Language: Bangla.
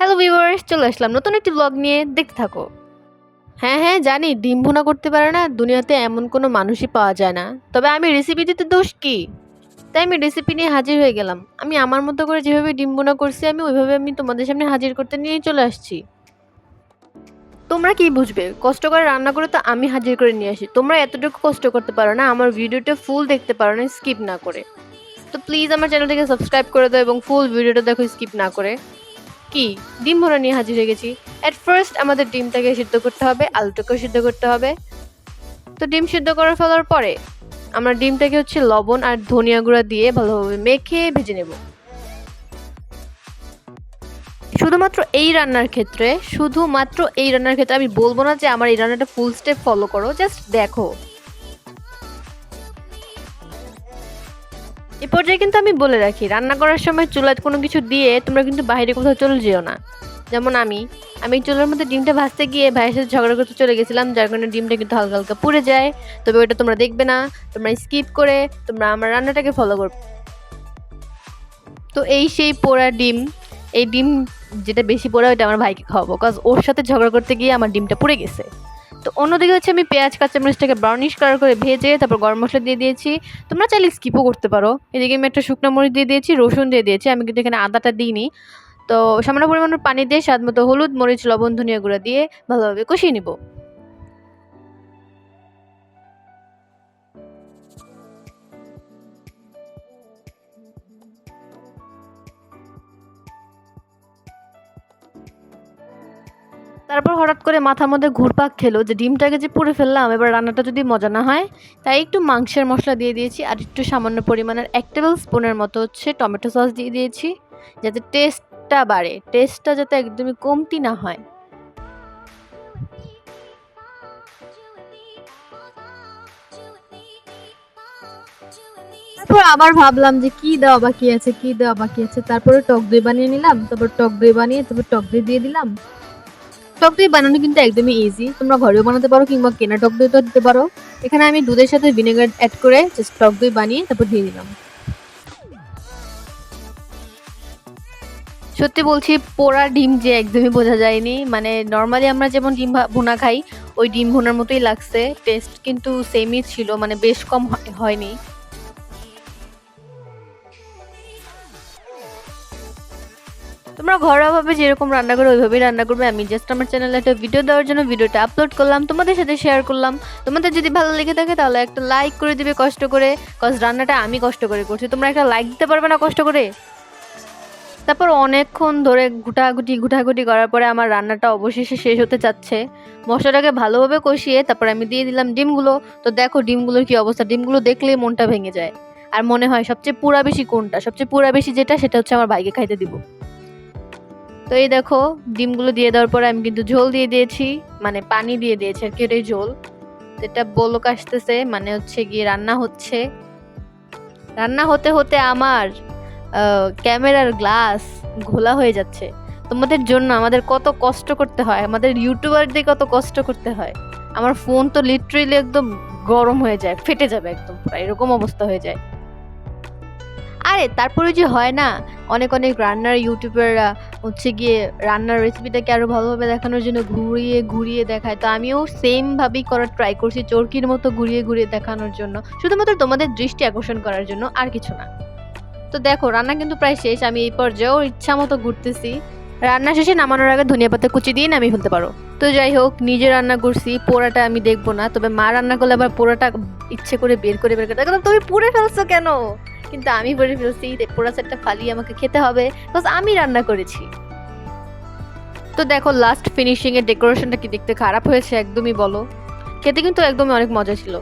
হ্যালো ভিউয়ার্স চলে আসলাম নতুন একটি ব্লগ নিয়ে। দেখতে থাকো। হ্যাঁ হ্যাঁ জানি, ডিম ভুনা করতে পারে না, দুনিয়াতে এমন কোনো মানুষই পাওয়া যায় না। তবে আমি রেসিপি দিতে দোষ কি? তাই আমি রেসিপি নিয়ে হাজির হয়ে গেলাম। আমি আমার মতো করে যেভাবে ডিম ভুনা করছি, আমি ওইভাবে আমি তোমাদের সামনে হাজির করতে নিয়ে চলে আসছি। তোমরা কি বুঝবে? কষ্ট করে রান্না করে তো আমি হাজির করে নিয়ে আসি। তোমরা এতটুকু কষ্ট করতে পারো না, আমার ভিডিওটা ফুল দেখতে পারো না স্কিপ না করে। তো প্লিজ আমার চ্যানেলটিকে সাবস্ক্রাইব করে দাও এবং ফুল ভিডিওটা দেখো স্কিপ না করে। কি? ডিম ভরা নিয়ে হাজির হয়ে গেছি। অ্যাট ফার্স্ট আমাদের ডিমটাকে সিদ্ধ করতে হবে, আলুটাকেও সিদ্ধ করতে হবে। তো ডিম সিদ্ধ করে ফেলার পরে আমরা ডিমটাকে হচ্ছে লবণ আর ধনিয়া গুঁড়া দিয়ে ভালোভাবে মেখে ভেজে নেব। শুধুমাত্র এই রান্নার ক্ষেত্রে, শুধুমাত্র এই রান্নার ক্ষেত্রে আমি বলব না যে আমার এই রান্নাটা ফুল স্টেপ ফলো করো জাস্ট দেখো। এ পর্যায়ে কিন্তু আমি বলে রাখি, রান্না করার সময় চুলায় কোনো কিছু দিয়ে তোমরা কিন্তু বাইরে কোথাও চলে যেও না। যেমন আমি আমি চুলার মধ্যে ডিমটা ভাজতে গিয়ে ভাইয়ের সাথে ঝগড়া করতে চলে গেছিলাম, যার কারণে ডিমটা কিন্তু হালকা হালকা পুড়ে যায়। তবে ওটা তোমরা দেখবে না, তোমরা স্কিপ করে তোমরা আমার রান্নাটাকে ফলো করবে। তো এই সেই পোড়া ডিম, এই ডিম যেটা বেশি পোড়া ওইটা আমার ভাইকে খাওয়াবো কাজ ওর সাথে ঝগড়া করতে গিয়ে আমার ডিমটা পুড়ে গেছে। তো অন্যদিকে হচ্ছে আমি পেঁয়াজ কাঁচামরিচটাকে ব্রাউনিশ কালার করে ভেজে তারপর গরম মশলা দিয়ে দিয়েছি। তোমরা চাইলে স্কিপও করতে পারো। এদিকে আমি একটা শুকনো মরিচ দিয়ে দিয়েছি, রসুন দিয়ে দিয়েছি, আমি কিন্তু এখানে আদাটা দিইনি। তো সামান্য পরিমাণের পানি দিয়ে স্বাদ মতো হলুদ, মরিচ, লবণ, ধনিয়া গুঁড়া দিয়ে ভালোভাবে কষিয়ে নিব। তারপর হঠাৎ করে মাথার মধ্যে ঘুরপাক খেলো যে ডিমটাকে যে পুড়ে ফেললাম, এবার রান্নাটা যদি মজা না হয়, তাই একটু মাংসের মশলা দিয়ে দিয়েছি আর একটু সামান্য পরিমাণের এক টেবিল স্পুনের মতো হচ্ছে টমেটো সস দিয়ে দিয়েছি, যাতে টেস্টটা বাড়ে টেস্টটা যাতে একদমই কমতি না হয়। তারপর আবার ভাবলাম যে কি দেওয়া বাকি আছে, কি দেওয়া বাকি আছে, তারপরে টক দই বানিয়ে নিলাম, তারপর টক দই বানিয়ে, তারপর টক দই দিয়ে দিলাম। টক দই বানানো কিন্তু একদমই ইজি তোমরা ঘরেও বানাতে পারো কিংবা কেনা টক দই তো দিতে পারো। এখানে আমি দুধের সাথে ভিনেগার অ্যাড করে জাস্ট টক দই বানিয়ে তারপর দিয়ে দিলাম। সত্যি বলছি, পোড়া ডিম যে একদমই বোঝা যায়নি। মানে নর্মালি আমরা যেমন ডিম ভুনা খাই, ওই ডিম ভুনার মতোই লাগছে টেস্ট কিন্তু সেমই ছিল মানে বেশ কম হয়নি। তোমরা ঘরোয়াভাবে যেরকম রান্না করো ওইভাবেই রান্না করবে। আমি জাস্ট আমার চ্যানেলে একটা ভিডিও দেওয়ার জন্য ভিডিওটা আপলোড করলাম। তোমাদের সাথে শেয়ার করলাম। তোমাদের যদি ভালো লেগে থাকে তাহলে একটা লাইক করে দিবে কষ্ট করে। কজ রান্নাটা আমি কষ্ট করে করছি। তোমরা একটা লাইক দিতে পারবে না কষ্ট করে। তারপর অনেকক্ষণ ধরে গুটাগুটি গুটাগুটি করার পরে আমার রান্নাটা অবশেষে শেষ হতে চাচ্ছে। মশলাটাকে ভালোভাবে কষিয়ে তারপর আমি দিয়ে দিলাম ডিমগুলো। তো দেখো ডিমগুলোর কি অবস্থা। ডিমগুলো দেখলেই মনটা ভেঙে যায়। আর মনে হয় সবচেয়ে পুরা বেশি কোনটা? সবচেয়ে পুরা বেশি যেটা, সেটা হচ্ছে আমার ভাইকে খাইতে দিব। তো এই দেখো, ডিমগুলো দিয়ে দেওয়ার পরে আমি কিন্তু ঝোল দিয়ে দিয়েছি মানে পানি দিয়ে দিয়েছি আর কি, ওটাই ঝোল। তো এটা বলক আসতেছে মানে হচ্ছে গিয়ে রান্না হচ্ছে। রান্না হতে হতে আমার ক্যামেরার গ্লাস ঘোলা হয়ে যাচ্ছে। তোমাদের জন্য আমাদের কত কষ্ট করতে হয়, আমাদের ইউটিউবারদের কত কষ্ট করতে হয়। আমার ফোন তো লিটারেলি একদম গরম হয়ে যায়, ফেটে যাবে একদম প্রায় এরকম অবস্থা হয়ে যায়। আরে, তারপরে যে হয় না, অনেক অনেক রান্নার ইউটিউবাররা হচ্ছে গিয়ে রান্নার রেসিপিটাকে আরও ভালোভাবে দেখানোর জন্য ঘুরিয়ে ঘুরিয়ে দেখায়। তো আমিও সেম ভাবেই করার ট্রাই করছি চরকির মতো ঘুরিয়ে ঘুরিয়ে দেখানোর জন্য। শুধুমাত্র তোমাদের দৃষ্টি আকর্ষণ করার জন্য, আর কিছু না। তো দেখো, রান্না কিন্তু প্রায় শেষ। আমি এই পর্যায়েও ইচ্ছা মতো ঘুরতেছি। রান্না শেষে নামানোর আগে ধনিয়া পাতা কুচি দিয়ে নামিয়ে ফেলতে পারো। তো যাই হোক, নিজে রান্না করছি, পোড়াটা আমি দেখব না। তবে মা রান্না করলে আবার পোড়াটা ইচ্ছে করে বের করে বের করে তুমি পুড়ে ফেলছো কেন? কিন্তু আমি বলে ফেলছি পোড়া সেটটা ফালিয়ে আমাকে খেতে হবে বিকজ আমি রান্না করেছি। তো দেখো লাস্ট ফিনিশিংয়ের ডেকোরেশনটা কি দেখতে খারাপ হয়েছে একদমই বলো। খেতে কিন্তু একদমই অনেক মজা ছিল।